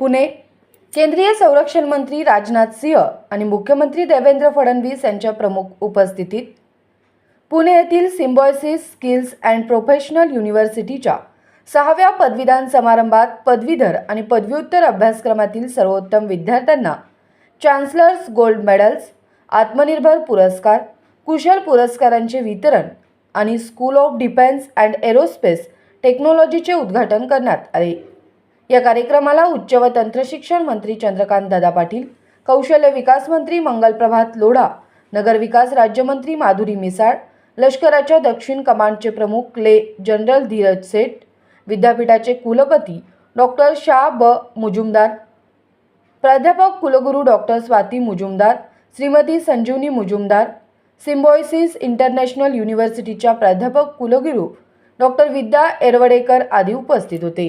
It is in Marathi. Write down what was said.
पुणे. केंद्रीय संरक्षण मंत्री राजनाथ सिंह आणि मुख्यमंत्री देवेंद्र फडणवीस यांच्या प्रमुख उपस्थितीत पुणे येथील सिम्बॉयसिस स्किल्स अँड प्रोफेशनल युनिव्हर्सिटीच्या सहाव्या पदवीदान समारंभात पदवीधर आणि पदव्युत्तर अभ्यासक्रमातील सर्वोत्तम विद्यार्थ्यांना चान्सलर्स गोल्ड मेडल्स आत्मनिर्भर पुरस्कार कुशल पुरस्कारांचे वितरण आणि School of Defence and Aerospace टेक्नॉलॉजीचे उद्घाटन करण्यात आले. या कार्यक्रमाला उच्च व तंत्रशिक्षण मंत्री चंद्रकांत दादा पाटील कौशल्य विकास मंत्री मंगलप्रभात लोढा नगरविकास राज्यमंत्री माधुरी मिसाळ लष्कराच्या दक्षिण कमांडचे प्रमुख ले जनरल धीरज सेठ विद्यापीठाचे कुलपती डॉक्टर शाह ब मुजुमदार प्राध्यापक कुलगुरू doctor Swati Mujumdar Shrimati Sanjeevani Mujumdar Symbiosis International युनिव्हर्सिटीच्या प्राध्यापक कुलगुरू डॉक्टर विद्या एरवडेकर आदी उपस्थित होते.